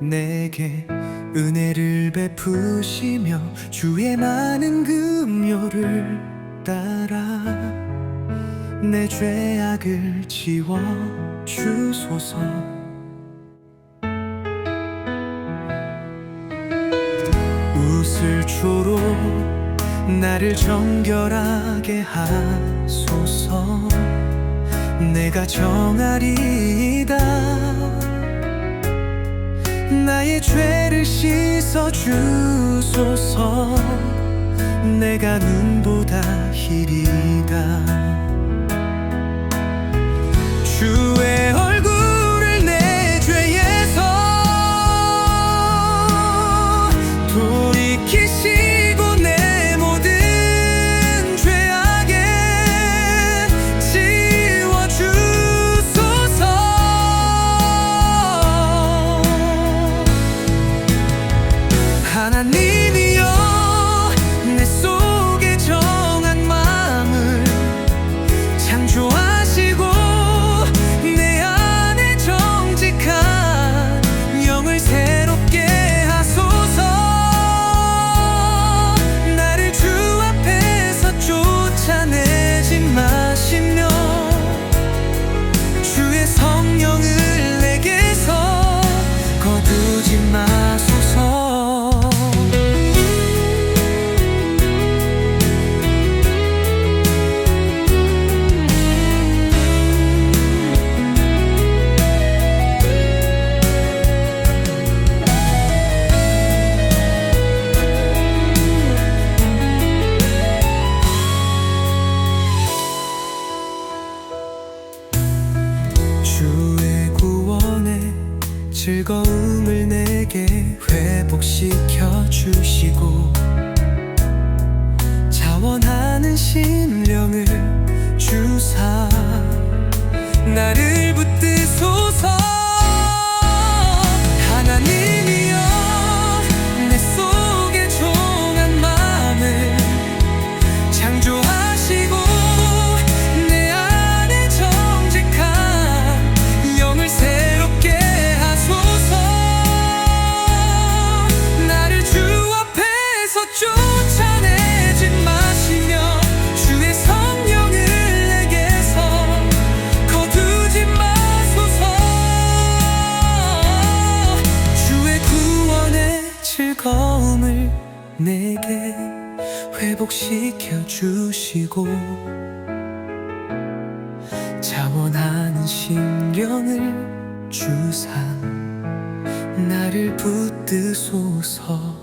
내게 은혜를 베푸시며 주의 많은 금요를 따라 내 죄악을 지워 주소서. 웃을초로 나를 정결하게 하소서. 내가 정하리이다 죄를 씻어 주소서. 내가 눈 하나님이여 내 속에 정한 마음을 창조하시고 내 안에 정직한 영을 새롭게 하소서. 나를 주 앞에서 쫓아내지 마시며 주의 성령을 내게서 거두지 마소서 즐거움을 내게 회복시켜 주시 내게 회복시켜 주시고 자원하는 심령을 주사 나를 붙드소서